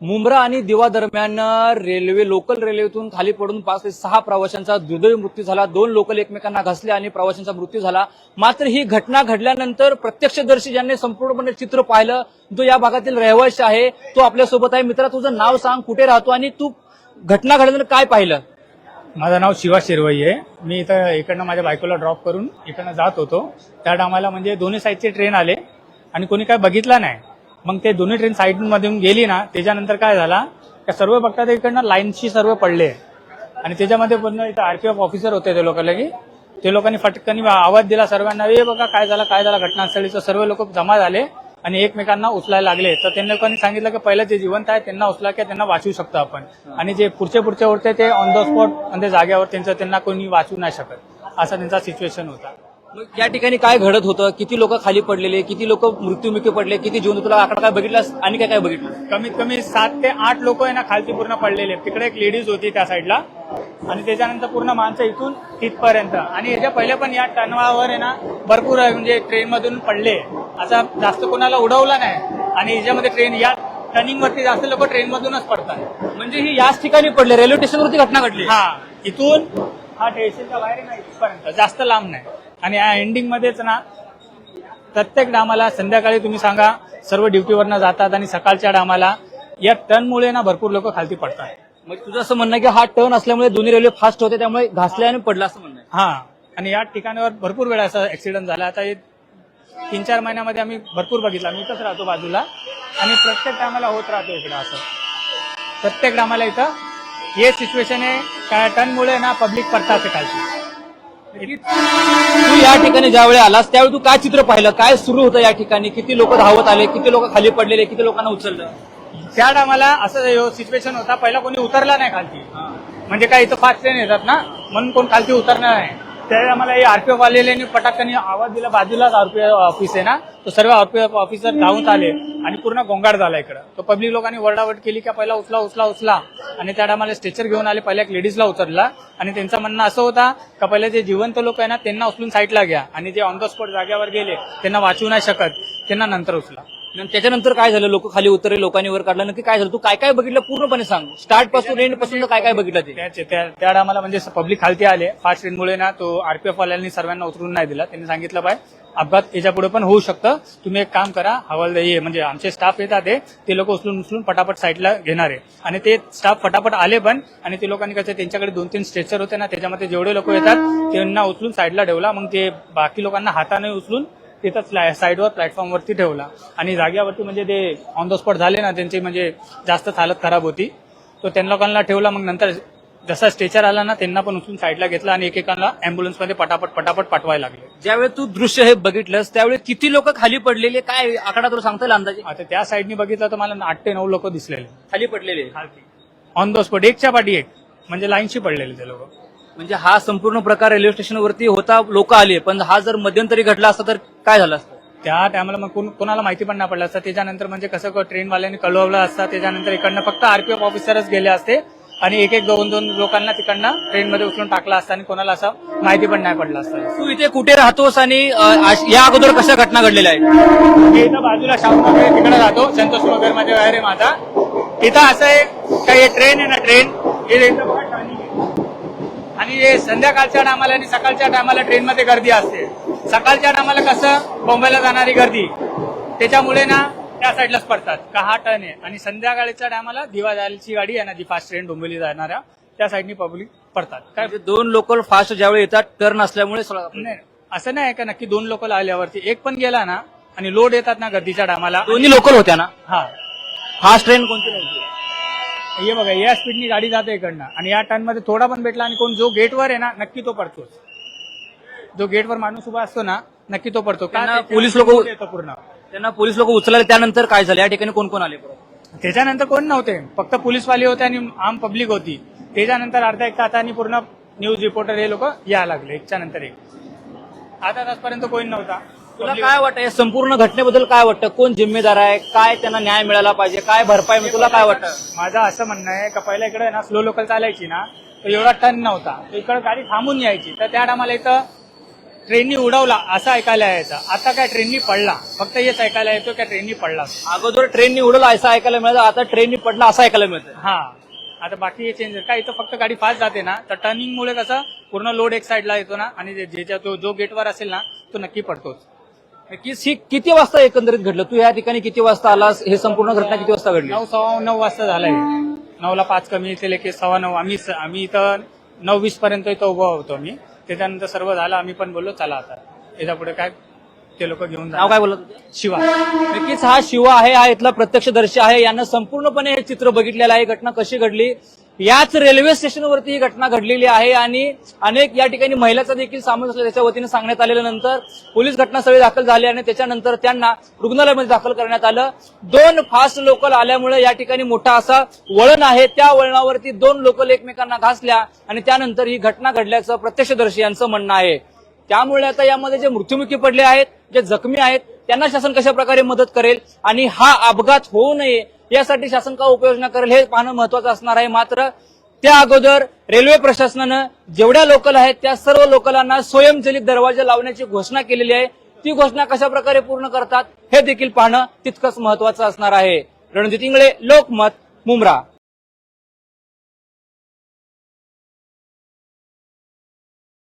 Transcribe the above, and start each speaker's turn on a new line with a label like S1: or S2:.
S1: मुंब्रा आणि दिवा दरम्यान रेल्वे लोकल रेल्वेतून खाली पडून पाच ते सहा प्रवाशांचा दुर्दैवी मृत्यू झाला. दोन लोकल एकमेकांना घसले आणि प्रवाशांचा मृत्यू झाला. मात्र ही घटना घडल्यानंतर प्रत्यक्षदर्शी ज्यांनी संपूर्णपणे चित्र पाहिलं जो या भागातील रहिवासी आहे. तो आपल्यासोबत आहे. मित्रा तुझं नाव सांग कुठे राहतो आणि तू घटना घडल्यानंतर काय पाहिलं?
S2: माझं नाव शिवा शिरवई आहे. मी इथं इकडनं माझ्या बायकोला ड्रॉप करून इकडनं जात होतो. त्या टायमाला म्हणजे दोन्ही साईडचे ट्रेन आले. आणि कोणी काय बघितलं नाही. मग ते दोन्ही ट्रेन साईडमधून गेली ना त्याच्यानंतर काय झाला? का सर्व बघतात इकडनं लाईनशी सर्व पडले. आणि त्याच्यामध्ये पूर्ण इथं आरपीएफ ऑफिसर होते ते लोकांना की ते लोकांनी फटकनी आवाज दिला सर्वांना हे बघा काय झालं काय झालं घटनास्थळी सर्व लोक जमा झाले आणि एकमेकांना उचलायला लागले. तर त्यांनी लोकांनी सांगितलं की पहिलं जे जिवंत आहे त्यांना उचला की त्यांना वाचवू शकतो आपण. आणि जे पुढचे पुढचे होते ते ऑन द स्पॉट म्हणजे जागेवर त्यांचं त्यांना कोणी वाचवू नाही शकत. असा त्यांचा सिच्युएशन होता.
S1: मग या ठिकाणी काय घडत होतं? किती लोक खाली पडलेले? किती लोक मृत्यूमुखी पडले? किती जीवन तुला आकडा काय बघितलास? आणि काय काय बघितलं?
S2: कमीत कमी सात ते आठ लोक आहे ना खालती पूर्ण पडलेले. तिकडे एक लेडीज होती त्या साईडला आणि त्याच्यानंतर पूर्ण माणसं इथून तिथपर्यंत. आणि याच्या पहिले पण या टर्नवावर आहे ना भरपूर म्हणजे ट्रेन मधून पडले. असा जास्त कोणाला उडवला नाही. आणि याच्यामध्ये ट्रेन या टर्निंग वरती जास्त लोक ट्रेन मधूनच पडतात.
S1: म्हणजे ही याच ठिकाणी पडले. रेल्वे स्टेशनवरती घटना घडली.
S2: हा. इथून हा स्टेशनच्या बाहेर आहे ना इथपर्यंत. जास्त लांब नाही. आणि या एंडिंग मध्येच ना प्रत्येक डामाला संध्याकाळी तुम्ही सांगा सर्व ड्युटीवरनं जातात आणि सकाळच्या डामाला या टर्नमुळे ना भरपूर लोक खालती पडतात.
S1: म्हणजे तुझं असं म्हणणं की हा टर्न असल्यामुळे दोन्ही रेल्वे फास्ट होते त्यामुळे घासल्या आणि पडला असं म्हणणं
S2: हा. आणि या ठिकाणावर भरपूर वेळा असा ऍक्सिडेंट झाला. आता तीन चार महिन्यामध्ये आम्ही भरपूर बघितला. मी इथंच राहतो बाजूला. आणि प्रत्येक टायमाला होत राहतो इकडं असं. प्रत्येक टायमाला इथं हे सिच्युएशन आहे टर्नमुळे ना पब्लिक पडतात खालची
S1: तू या ठिकाणी ज्यावेळी आलास त्यावेळी तू काय चित्र पाहिलं? काय सुरू होतं या ठिकाणी? किती लोक धावत आले? किती लोक खाली पडलेले? किती लोकांना उचललं?
S2: त्या टायमाला असं सिच्युएशन होता. पहिला कोणी उतरला नाही खालती. म्हणजे काय इथं फास्ट ट्रेन येतात ना? म्हणून कोण खालती उतरणार नाही. त्यावेळी आम्हाला हे आरपीएफ आलेले पटाकनी आवाज दिला. बाजूलाच आरपीएफ ऑफिस आहे ना? तो सर्व आरपीएफ ऑफिसर धावून आले आणि पूर्ण गोंगाट झाला इकडं. तो पब्लिक लोकांनी वरडावट केली की पहिला उचला उचला उचला. आणि त्या टायमाला स्ट्रेचर घेऊन आले. पहिल्या एक लेडीजला उतरला आणि त्यांचं म्हणणं असं होता का पहिले जे जिवंत लोक आहे ना त्यांना उचलून साईडला घ्या. आणि जे ऑन द स्पॉट जागेवर गेले त्यांना वाचवू नाही शकत. त्यांना नंतर उचला.
S1: त्याच्यानंतर काय झालं? लोक खाली उतरले लोकांनी वर काढलं. नक्की काय झालं? तू काय काय बघितलं? पूर्णपणे सांग. स्टार्टपासून एंडपासून काय काय बघितलं ते?
S2: त्याचे- त्या त्या टायमाला म्हणजे पब्लिक खालती आले. फास्ट ट्रेनमुळे ना तो आरपीएफ वाल्यांनी सर्वांना उतरून नाही दिला. त्यांनी सांगितलं पाय अपघात याच्यापुढे पण होऊ शकतं. तुम्ही एक काम करा. हवालदार हे म्हणजे आमचे स्टाफ येतात ते लोक उचलून उचलून पटापट साईडला घेणार आहे. आणि ते स्टाफ फटाफट आले पण आणि ते लोकांनी कसं त्यांच्याकडे दोन तीन स्ट्रेचर होते ना त्याच्यामध्ये जेवढे लोक येतात त्यांना उचलून साईडला ठेवला. मग ते बाकी लोकांना हाताने उचलून तिथंच साईडवर प्लॅटफॉर्मवरती ठेवला. आणि जाग्यावरती म्हणजे ते ऑन द स्पॉट झाले ना त्यांची म्हणजे जास्त हालत खराब होती. तो त्यांना लोकांना ठेवला मग नंतर जसा स्ट्रेचर आला ना त्यांना पण उचलून साईडला घेतला आणि एकेकांना अँब्युलन्समध्ये पटापट पटापट पाठवायला लागले.
S1: ज्यावेळी तू दृश्य हे बघितलंस त्यावेळी किती लोक खाली पडलेले? काय आकडा तुला सांगता येईल अंदाजे?
S2: आता त्या साईडनी बघितलं तर मला आठ ते नऊ लोक दिसलेले.
S1: खाली पडलेले.
S2: ऑन द स्पॉट एकच्या पाठी एक. म्हणजे लाईनशी पडलेले ते लोक.
S1: म्हणजे हा संपूर्ण प्रकार रेल्वे स्टेशनवरती होता लोक आले. पण हा जर मध्यंतरी घडला असता तर काय झालं असतं?
S2: त्या टायमाला मग कोण- कोणाला माहिती पण नाही पडलं असतं. त्याच्यानंतर म्हणजे कसं ट्रेनवाल्यांनी कळवलं असतं. त्याच्यानंतर इकडनं फक्त आरपीएफ ऑफिसरच गेले असते. आणि एक एक दोन दोन लोकांना तिकडनं ट्रेनमध्ये उचलून टाकला असता आणि कोणाला असं माहिती पण नाही पडलं असतं.
S1: तू इथे कुठे राहतोस आणि अ, आश- या अगोदर कशा घटना घडलेल्या आहेत?
S2: मी इथं बाजूला शाहूनगर तिकडे राहतो. संतोष नगरमध्ये बाहेर आहे माझा. इथं असं आहे काही ट्रेन आहे ना ट्रेन हे इथं. आणि संध्याकाळच्या टायमाला आणि सकाळच्या टायमाला ट्रेनमध्ये गर्दी असते. सकाळच्या टायमाला कसं? मुंबईला जाणारी गर्दी. त्याच्यामुळे ना त्या साईडलाच पडतात. का हा टर्न आहे. आणि संध्याकाळच्या टायमाला दिवा जायची गाडी आहे ना जी फास्ट ट्रेन डोंबिवली जाणाऱ्या त्या साईडनी पब्लिक पडतात. काय
S1: म्हणजे दोन लोकल फास्ट ज्यावेळी येतात टर्न असल्यामुळे
S2: नाही असं नाही का? नक्की दोन लोक आल्यावरती. एक पण गेला ना आणि लोड येतात ना गर्दीच्या टायमाला.
S1: दोन्ही लोकल होत्या ना?
S2: हा.
S1: फास्ट ट्रेन कोणती नव्हती
S2: हे बघा या स्पीडनी गाडी जाते इकडनं. आणि या टर्नमध्ये थोडा पण भेटला आणि कोण जो गेटवर आहे ना नक्की तो पडतोच. जो गेटवर माणूस उभा असतो ना नक्की तो पडतो. का
S1: त्यांना पोलीस लोकं-
S2: येतो पूर्ण.
S1: त्यांना पोलीस लोक उचलले त्यानंतर काय झालं? या ठिकाणी कोण कोण आले परत?
S2: त्याच्यानंतर कोण नव्हते. फक्त पोलीसवाले होते आणि आम पब्लिक होती. त्याच्यानंतर अर्धा एक तासानी पूर्ण न्यूज रिपोर्टर हे लोक यायला लागले. एकच्या नंतर एक. आता तासपर्यंत कोणी नव्हता.
S1: तुला काय वाटतं? या संपूर्ण घटनेबद्दल काय वाटतं? कोण जिम्मेदार आहे? काय त्यांना न्याय मिळाला पाहिजे? काय भरपाई मिळेल? तुला काय वाटतं?
S2: माझं असं म्हणणं आहे का पहिल्या इकडे ना स्लो लोकल चालायची ना तर एवढा टन नव्हता. तर इकडे गाडी थांबून यायची. तर त्या टायमाला इथं ट्रेननी उडवला असं ऐकायला यायचं. आता काय ट्रेननी पडला. फक्त हेच ऐकायला येतो की ट्रेननी पडला.
S1: अगोदर ट्रेननी उडवला असं ऐकायला मिळालं. आता ट्रेननी पडला असं ऐकायला मिळतं
S2: हा. आता बाकी हे चेंज काय इथं फक्त गाडी फास्ट जाते ना तर टर्निंग मुळे कसं पूर्ण लोड एक साईडला येतो ना आणि जे- ज्याच्या तो जो गेटवर असेल ना तो नक्की पडतोच.
S1: नक्कीच ही किती वाजता एकंदरीत घडलं? तू या ठिकाणी किती वाजता आलास? हे संपूर्ण घटना किती वाजता घडली?
S2: नऊ सव्वा नऊ वाजता झालंय. नऊला पाच कमी ते लेके सव्वा नऊ. आम्ही आम्ही इथं नऊ वीस पर्यंत इथं उभं होतो आम्ही. त्याच्यानंतर सर्व झालं. आम्ही पण बोललो चला आता. याच्यापुढे काय? ते लोक घेऊन
S1: नाव काय बोलत?
S2: शिवा.
S1: नक्कीच हा शिवा आहे हा इथला प्रत्यक्षदर्शी आहे. यानं संपूर्णपणे हे चित्र बघितलेलं आहे. घटना कशी घडली? याच रेल्वे स्टेशनवरती ही घटना घडलेली आहे आणि अनेक या ठिकाणी महिलाचा देखील सामील असलं त्याच्या वतीने सांगण्यात आलेल्यानंतर पोलीस घटनास्थळी दाखल झाले आणि त्याच्यानंतर त्यांना रुग्णालयामध्ये दाखल करण्यात आलं. दोन फास्ट लोकल आल्यामुळे या ठिकाणी मोठा असा वळण आहे. त्या वळणावरती दोन लोकल एकमेकांना घासल्या आणि त्यानंतर ही घटना घडल्याचं प्रत्यक्षदर्शी यांचं म्हणणं आहे. त्यामुळे आता यामध्ये जे मृत्युमुखी पडले आहेत जे जखमी आहेत त्यांना शासन कशा प्रकारे मदत करेल आणि हा अपघात होऊ नये यासाठी शासन का उपाययोजना करेल हे पाहणं महत्वाचं असणार आहे. मात्र त्या अगोदर रेल्वे प्रशासनानं जेवढ्या लोकल आहेत त्या सर्व लोकलांना स्वयंचलित दरवाजा लावण्याची घोषणा केलेली आहे. ती घोषणा कशा प्रकारे पूर्ण करतात हे देखील पाहणं तितकंच महत्वाचं असणार आहे. रणजित इंगळे लोकमत मुंब्रा.